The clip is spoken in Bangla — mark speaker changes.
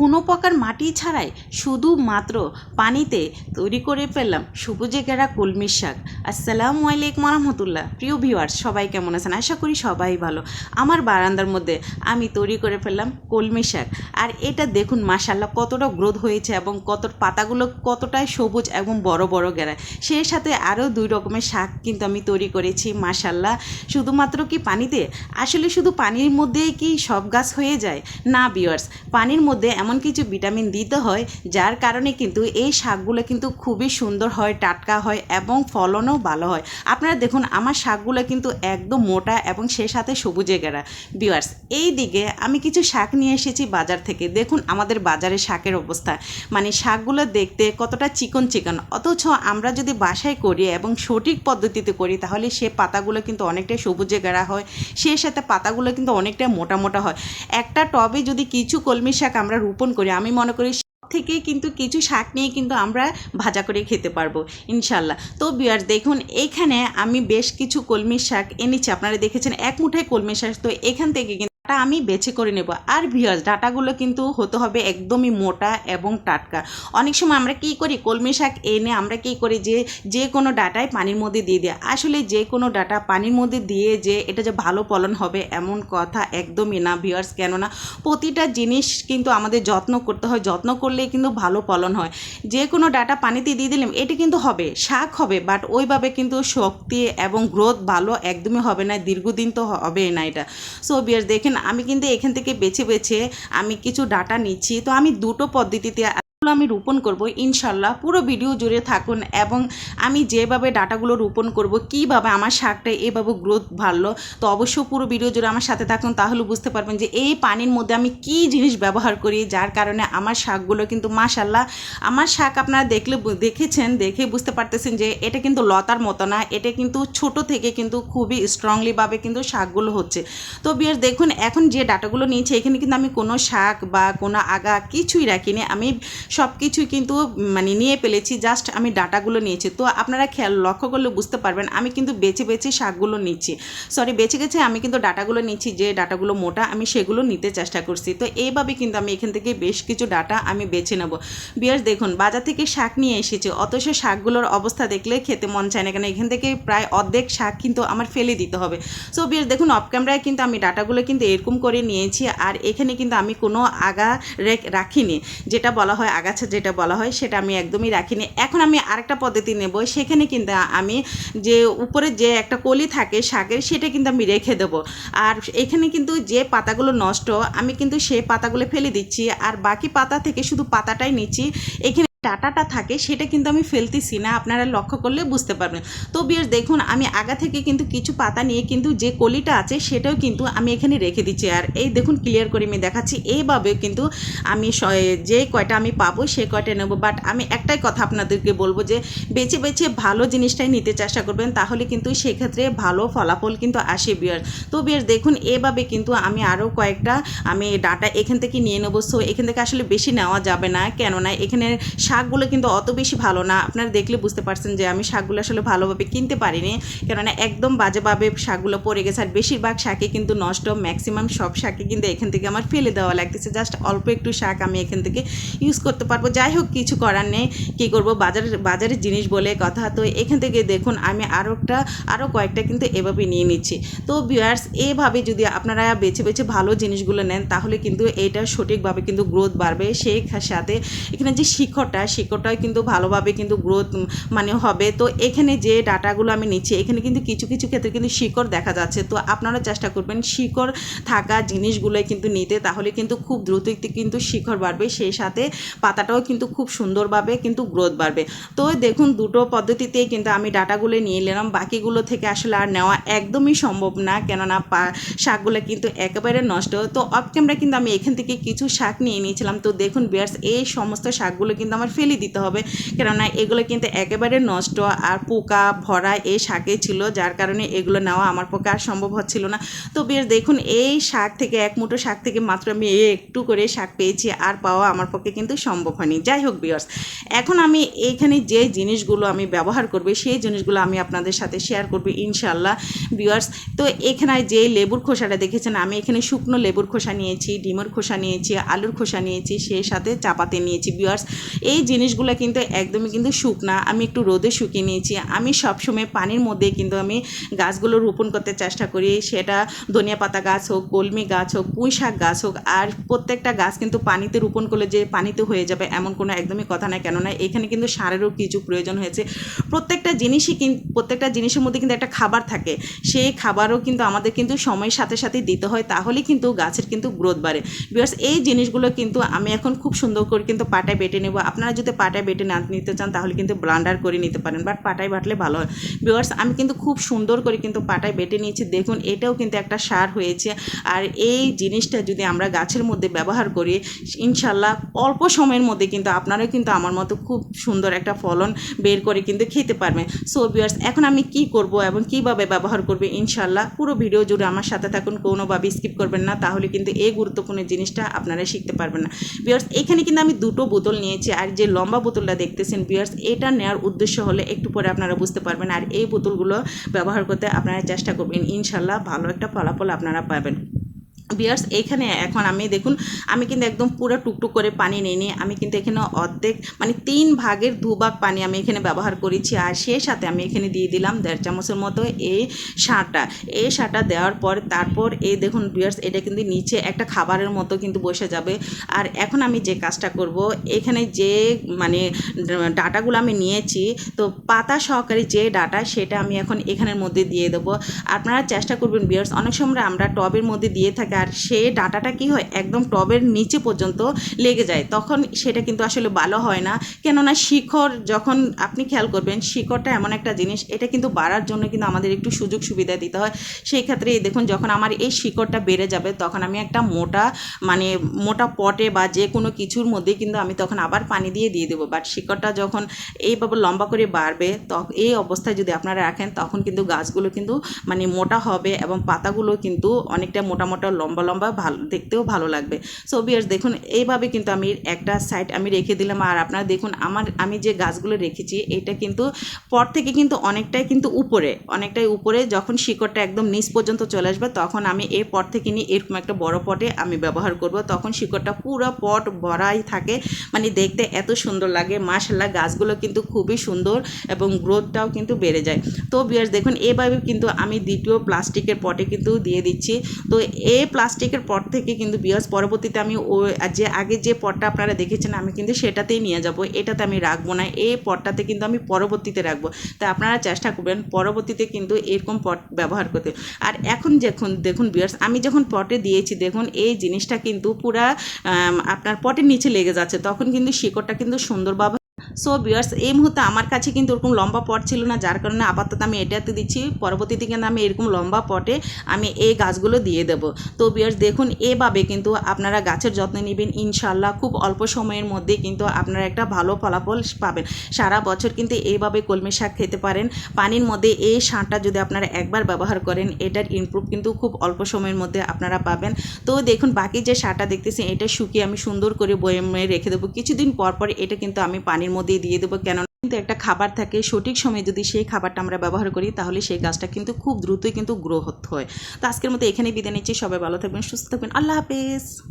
Speaker 1: কোনো প্রকার মাটি ছাড়াই শুধুমাত্র পানিতে তৈরি করে ফেললাম সবুজে গেরা কলমির শাক। আসসালামু আলাইকুম রহমতুল্লাহ প্রিয় ভিউয়ার্স, সবাই কেমন আছেন? আশা করি সবাই ভালো। আমার বারান্দার মধ্যে আমি তৈরি করে ফেললাম কলমি শাক। আর এটা দেখুন মাসাল্লাহ কতটা গ্রোথ হয়েছে এবং কত পাতাগুলো কতটাই সবুজ এবং বড় বড় গেরা সেই সাথে আরও দুই রকমের শাক কিন্তু আমি তৈরি করেছি মাসাল্লাহ শুধুমাত্র কি পানিতে? আসলে শুধু পানির মধ্যেই কি সব গাছ হয়ে যায়? না বিয়ার্স পানির মধ্যে এমন কিছু ভিটামিন দিতে হয়, যার কারণে কিন্তু এই শাকগুলো কিন্তু খুবই সুন্দর হয়, টাটকা হয় এবং ফলনও ভালো হয়। আপনারা দেখুন, আমার শাকগুলো কিন্তু একদম মোটা এবং সে সাথে সবুজে গেরা বিয়ার্স এই দিকে আমি কিছু শাক নিয়ে এসেছি বাজার থেকে। দেখুন, আমাদের বাজারে শাকের অবস্থা। মানে শাকগুলো দেখতে কতটা চিকন চিকন। অথচ আমরা যদি বাসায় করি এবং সঠিক পদ্ধতিতে করি, তাহলে সে পাতাগুলো কিন্তু অনেকটাই সবুজে গেরা হয়। সে সাথে পাতাগুলো কিন্তু অনেকটা মোটা মোটা হয়। একটা টবে যদি কিছু কলমি শাক আমরা রোপণ করি আমি মনে করি থেকে কিন্তু কিছু শাক নিয়ে কিন্তু আমরা ভাজা করে খেতে পারব, ইনশাল্লাহ। তো বিয়ার দেখুন, এখানে আমি বেশ কিছু কলমির শাক এনেছি। আপনারা দেখেছেন এক মুঠায় কলমির শাক। তো এখান থেকে কিন্তু ডাটা আমি বেছে করে নেব। আর ভিওয়ার্স ডাটাগুলো কিন্তু হতে হবে একদমই মোটা এবং টাটকা। অনেক সময় আমরা কী করি? কলমি শাক এনে আমরা কী করি? যে যে কোনো ডাটায় পানির মধ্যে দিয়ে দিই আসলে যে কোনো ডাটা পানির মধ্যে দিয়ে যে এটা যে ভালো ফলন হবে এমন কথা একদমই না ভিওয়ার্স কেননা প্রতিটা জিনিস কিন্তু আমাদের যত্ন করতে হয়। যত্ন করলেই কিন্তু ভালো ফলন হয়। যে কোনো ডাটা পানিতে দিয়ে দিলাম, এটি কিন্তু হবে, শাক হবে বাট ওইভাবে কিন্তু শক্তি এবং গ্রোথ ভালো একদমই হবে না, দীর্ঘদিন তো হবে না এটা। সো বিয়ার দেখেন আমি কিন্তু এখান থেকে বেছে বেছে আমি কিছু ডাটা নিচ্ছি। তো আমি দুটো পদ্ধতিতে ডাটাগুলো আমি রোপণ করব, ইনশাল্লাহ পুরো ভিডিও জুড়ে থাকুন এবং আমি যেভাবে ডাটাগুলো রোপণ করব, কীভাবে আমার শাকটা এভাবে গ্রোথ ভালো তো অবশ্যই পুরো ভিডিও জুড়ে আমার সাথে থাকুন, তাহলে বুঝতে পারবেন যে এই পানির মধ্যে আমি কি জিনিস ব্যবহার করি, যার কারণে আমার শাকগুলো কিন্তু মাশাল্লাহ, আমার শাক আপনারা দেখলে দেখেছেন, দেখে বুঝতে পারতেছেন যে এটা কিন্তু লতার মতো না, এটা কিন্তু ছোট থেকে কিন্তু খুবই স্ট্রংলিভাবে কিন্তু শাকগুলো হচ্ছে। তো বিয়ার দেখুন, এখন যে ডাটাগুলো নিয়েছে, এখানে কিন্তু আমি কোনো শাক বা কোনো আগা কিছুই রাখিনি, আমি সব কিছুই কিন্তু মানে নিয়ে ফেলেছি জাস্ট আমি ডাটাগুলো নিয়েছি। তো আপনারা খেয়াল, লক্ষ্য করলে বুঝতে পারবেন, আমি কিন্তু বেছে বেছে শাকগুলো নিচ্ছি। সরি বেছে গেছে আমি কিন্তু ডাটাগুলো নিচ্ছি, যে ডাটাগুলো মোটা, আমি সেগুলো নিতে চেষ্টা করছি। তো এইভাবে কিন্তু আমি এখান থেকে বেশ কিছু ডাটা আমি বেছে নেব। বিয়ার্স দেখুন, বাজার থেকে শাক নিয়ে এসেছি। অথচ শাকগুলোর অবস্থা দেখলে খেতে মন চায় না, কেন এখান থেকে প্রায় অর্ধেক শাক কিন্তু আমার ফেলে দিতে হবে। সো বিয়ার্স দেখুন অফ ক্যামেরায় কিন্তু আমি ডাটাগুলো কিন্তু এরকম করে নিয়েছি, আর এখানে কিন্তু আমি কোনো আগা রেখ- রাখিনি, যেটা বলা হয় আগাছা যেটা বলা হয়, সেটা আমি একদমই রাখিনি। এখন আমি আরেকটা পদ্ধতি নেব, সেখানে কিন্তু আমি যে উপরে যে একটা কলি থাকে শাকের, সেটা কিন্তু আমি রেখে দেবো। আর এখানে কিন্তু যে পাতাগুলো নষ্ট, আমি কিন্তু সেই পাতাগুলো ফেলে দিচ্ছি, আর বাকি পাতা থেকে শুধু পাতাটাই নিচ্ছি। এখানে ডাটাটা থাকে, সেটা কিন্তু আমি ফেলতেছি না, আপনারা লক্ষ্য করলে বুঝতে পারবেন। তো বিয়ার দেখুন, আমি আগা থেকে কিন্তু কিছু পাতা নিয়ে কিন্তু যে কলিটা আছে, সেটাও কিন্তু আমি এখানে রেখে দিচ্ছি। আর এই দেখুন ক্লিয়ার করে আমি দেখাচ্ছি। এইভাবে কিন্তু আমি যে কয়টা আমি পাবো, সে কয়টা নেব। বাট আমি একটাই কথা আপনাদেরকে বলব যে, বেছে বেছে ভালো জিনিসটাই নিতে চেষ্টা করবেন, তাহলে কিন্তু সেক্ষেত্রে ভালো ফলাফল কিন্তু আসে বিয়ার তো বিয়ার দেখুন এভাবে কিন্তু আমি আরও কয়েকটা আমি ডাটা এখান থেকে নিয়ে নেব। সো এখান থেকে আসলে বেশি নেওয়া যাবে না, কেননা এখানে শাকগুলো কিন্তু অত বেশি ভালো না। আপনারা দেখলে বুঝতে পারছেন যে আমি শাকগুলো আসলে ভালোভাবে কিনতে পারিনি। কেননা একদম বাজেভাবে শাকগুলো পড়ে গেছে। আর বেশিরভাগ শাকে কিন্তু নষ্ট। ম্যাক্সিমাম সব শাকে কিন্তু এখান থেকে আমার ফেলে দেওয়া লাগতেছে। জাস্ট অল্প একটু শাক আমি এখান থেকে ইউজ করতে পারব। যাই হোক, কিছু করার নেই। কী করব? বাজার, বাজারের জিনিস বলে কথা। তো এখান থেকে দেখুন, আমি আরও একটা আরও কয়েকটা কিন্তু এভাবে নিয়ে নিচ্ছি। তো ভিউয়ার্স এভাবে যদি আপনারা বেছে বেছে ভালো জিনিসগুলো নেন, তাহলে কিন্তু এইটা সঠিকভাবে কিন্তু গ্রোথ বাড়বে। সেই সাথে এখানে যে শিকড়টা শিকড়টাও কিন্তু ভালোভাবে কিন্তু গ্রোথ মানে হবে। তো এখানে যে ডাটাগুলো আমি নিচ্ছি, এখানে কিন্তু কিছু কিছু ক্ষেত্রে কিন্তু শিকড় দেখা যাচ্ছে। তো আপনারা চেষ্টা করবেন শিকড় থাকা জিনিসগুলোই কিন্তু নিতে, তাহলে কিন্তু খুব দ্রুত কিন্তু শিকড় বাড়বে। সেই সাথে পাতাটাও কিন্তু খুব সুন্দরভাবে কিন্তু গ্রোথ বাড়বে। তো দেখুন, দুটো পদ্ধতিতেই কিন্তু আমি ডাটাগুলো নিয়ে নিলাম। বাকিগুলো থেকে আসলে আর নেওয়া একদমই সম্ভব না, কেননা পা, শাকগুলো কিন্তু একেবারে নষ্ট। তো অফ ক্যামেরা কিন্তু আমি এখান থেকে কিছু শাক নিয়ে নিয়েছিলাম। তো দেখুন বিয়ার্স এই সমস্ত শাকগুলো কিন্তু আমার আমার ফেলে দিতে হবে। কেননা এগুলো কিন্তু একেবারে নষ্ট আর পোকা, ভরা এই শাকে ছিল, যার কারণে এগুলো নেওয়া আমার পক্ষে আর সম্ভব হচ্ছিল না। তো বেশ, দেখুন, এই শাক থেকে, এক মুঠো শাক থেকে মাত্র আমি একটু করে শাক পেয়েছি, আর পাওয়া আমার পক্ষে কিন্তু সম্ভব হয়নি। যাই হোক বিয়ার্স এখন আমি এইখানে যে জিনিসগুলো আমি ব্যবহার করব, সেই জিনিসগুলো আমি আপনাদের সাথে শেয়ার করব ইনশাল্লাহ বিয়ার্স তো এখানে যে লেবুর খোসাটা দেখেছেন, আমি এখানে শুকনো লেবুর খোসা নিয়েছি, ডিমের খোসা নিয়েছি, আলুর খোসা নিয়েছি, সেই সাথে চাপাতে নিয়েছি বিয়ার্স এই জিনিসগুলো কিন্তু একদমই কিন্তু শুকনা। আমি একটু রোদে শুকিয়ে নিয়েছি। আমি সবসময় পানির মধ্যে কিন্তু আমি গাছগুলো রোপণ করতে চেষ্টা করি। সেটা ধনিয়া পাতা গাছ হোক, কলমি গাছ হোক, পুঁই শাক গাছ হোক, আর প্রত্যেকটা গাছ কিন্তু পানিতে রোপণ করলে যে পানিতে হয়ে যাবে এমন কোনো একদমই কথা না কেননা এখানে কিন্তু সারেরও কিছু প্রয়োজন হয়েছে। প্রত্যেকটা জিনিসই কিন্তু প্রত্যেকটা জিনিসের মধ্যে কিন্তু একটা খাবার থাকে। সেই খাবারও কিন্তু আমাদের কিন্তু সময়ের সাথে সাথে দিতে হয়। তাহলে কিন্তু গাছের কিন্তু গ্রোথ বাড়ে। বিকজ এই জিনিসগুলো কিন্তু আমি এখন খুব সুন্দর করে কিন্তু পাটায় বেটে নেব। আপনারা যদি পাটায় বেটে না নিতে চান, তাহলে কিন্তু ব্লান্ডার করে নিতে পারেন বাট পাটায় বাটলে ভালো হয়। বিকজ আমি কিন্তু খুব সুন্দর করে কিন্তু পাটায় বেটে নিয়েছি। দেখুন, এটাও কিন্তু একটা সার হয়েছে। আর এই জিনিসটা যদি আমরা গাছের মধ্যে ব্যবহার করি, ইনশাল্লাহ অল্প সময়ের মধ্যে কিন্তু আপনারাও কিন্তু আমার মতো খুব সুন্দর একটা ফলন বের করে কিন্তু খেতে পারবেন। সো বিয়ার্স এখন আমি কি করব এবং কীভাবে ব্যবহার করবে, ইনশাল্লাহ পুরো ভিডিও জুড়ে আমার সাথে থাকুন কোনোভাবে স্কিপ করবেন না। তাহলে কিন্তু এই গুরুত্বপূর্ণ জিনিসটা আপনারা শিখতে পারবেন না। বিয়ার্স এখানে কিন্তু আমি দুটো বোতল নিয়েছি, আর যে লম্বা বোতলটা দেখতেছেন বিয়ার্স এটা নেওয়ার উদ্দেশ্য হলে একটু পরে আপনারা বুঝতে পারবেন, আর এই বোতলগুলো ব্যবহার করতে আপনারা চেষ্টা করবেন। ইনশাল্লাহ ভালো একটা ফলাফল আপনারা পাবেন। বিয়ার্স, এখানে এখন আমি দেখুন, আমি কিন্তু একদম পুরো টুকটুক করে পানি নিয়ে নিই আমি কিন্তু এখানে অর্ধেক মানে তিন ভাগের দু ভাগ পানি আমি এখানে ব্যবহার করেছি। আর সেই সাথে আমি এখানে দিয়ে দিলাম দেড় চামচের মতো এই সাঁটা। এই সারটা দেওয়ার পর, তারপর এই দেখুন বিয়ার্স, এটা কিন্তু নিচে একটা খাবারের মতো কিন্তু বসে যাবে। আর এখন আমি যে কাজটা করব, এখানে যে মানে ডাটাগুলো আমি নিয়েছি, তো পাতা সহকারে যে ডাটা, সেটা আমি এখন এখানের মধ্যে দিয়ে দেবো। আপনারা চেষ্টা করবেন বিয়ার্স, অনেক সময় আমরা টবের মধ্যে দিয়ে থাকি আর সে ডাটাটা কি হয় একদম টবের নিচে পর্যন্ত লেগে যায়। তখন সেটা কিন্তু আসলে ভালো হয় না। কেননা শিখর যখন আপনি খেয়াল করবেন শিকড়টা এমন একটা জিনিস, এটা কিন্তু বাড়ার জন্য কিন্তু আমাদের একটু সুযোগ সুবিধা দিতে হয়। সেই ক্ষেত্রে দেখুন, যখন আমার এই শিকড়টা বেড়ে যাবে, তখন আমি একটা মোটা মানে মোটা পটে বা যে কোনো কিছুর মধ্যে কিন্তু আমি তখন আবার পানি দিয়ে দিয়ে দেবো। বাট শিকড়টা যখন এইভাবে লম্বা করে বাড়বে তখন এই অবস্থায় যদি আপনারা রাখেন, তখন কিন্তু গাছগুলো কিন্তু মানে মোটা হবে এবং পাতাগুলো কিন্তু অনেকটা মোটা মোটা লম্বা লম্বা ভালো, দেখতেও ভালো লাগবে। সো বিয়ার্স দেখুন, এইভাবে কিন্তু আমি একটা সাইড আমি রেখে দিলাম। আর আপনারা দেখুন, আমার, আমি যে গাছগুলো রেখেছি, এটা কিন্তু পর থেকে কিন্তু অনেকটাই কিন্তু উপরে, অনেকটাই উপরে যখন শিকড়টা একদম নিচ পর্যন্ত চলে আসবে, তখন আমি এই পট থেকে নিয়ে এরকম একটা বড় পটে আমি ব্যবহার করব। তখন শিকড়টা পুরো পট ভরাই থাকে। মানে দেখতে এত সুন্দর লাগে। মাশাল্লাহ গাছগুলো কিন্তু খুবই সুন্দর এবং গ্রোথটাও কিন্তু বেড়ে যায়। তো বিয়ার্স দেখুন এভাবে কিন্তু আমি দ্বিতীয় প্লাস্টিকের পটে কিন্তু দিয়ে দিচ্ছি। তো, এই প্লাস্টিকের পট থেকে কিন্তু বিয়ার্স, পরবর্তীতে আমি ও, যে আগে যে পটটা আপনারা দেখেছেন, আমি কিন্তু সেটাতেই নিয়ে যাব। এটাতে আমি রাখব না। এই পটটাতে কিন্তু আমি পরবর্তীতে রাখব। তাই আপনারা চেষ্টা করবেন পরবর্তীতে কিন্তু এরকম পট ব্যবহার করতে। আর এখন যখন দেখুন বিয়ার্স, আমি যখন পটে দিয়েছি, দেখুন এই জিনিসটা কিন্তু পুরা আপনার পটের নিচে লেগে যাচ্ছে। তখন কিন্তু শিকড়টা কিন্তু সুন্দরভাবে সো বিয়ার্স এই মুহূর্তে আমার কাছে কিন্তু ওরকম লম্বা পট ছিল না, যার কারণে আপাতত আমি এটাতে দিচ্ছি। পরবর্তীতে কিন্তু আমি এরকম লম্বা পটে আমি এই গাছগুলো দিয়ে দেব। তো বিয়ার্স দেখুন, এভাবে কিন্তু আপনারা গাছের যত্ন নেবেন। ইনশাল্লাহ খুব অল্প সময়ের মধ্যে কিন্তু আপনারা একটা ভালো ফলাফল পাবেন। সারা বছর কিন্তু এইভাবে কলমি শাক খেতে পারেন। পানির মধ্যে এই সারটা যদি আপনারা একবার ব্যবহার করেন, এটার ইমপ্রুভ কিন্তু খুব অল্প সময়ের মধ্যে আপনারা পাবেন। তো, দেখুন, বাকি যে সারটা দেখতেছি, এটা শুকিয়ে আমি সুন্দর করে বয়ে রেখে দেবো। কিছুদিন পর পর এটা কিন্তু আমি পানির মধ্যে দিয়ে দেবো। কেন কিন্তু একটা খাবার থাকে, সঠিক সময়ে যদি সেই খাবারটা আমরা ব্যবহার করি, তাহলে সেই গাছটা কিন্তু খুব দ্রুতই কিন্তু গ্রো হতে হয়। তো আজকের মতো এখানে বিদায় নিচ্ছি। সবাই ভালো থাকবেন, সুস্থ থাকবেন। আল্লাহ হাফেজ।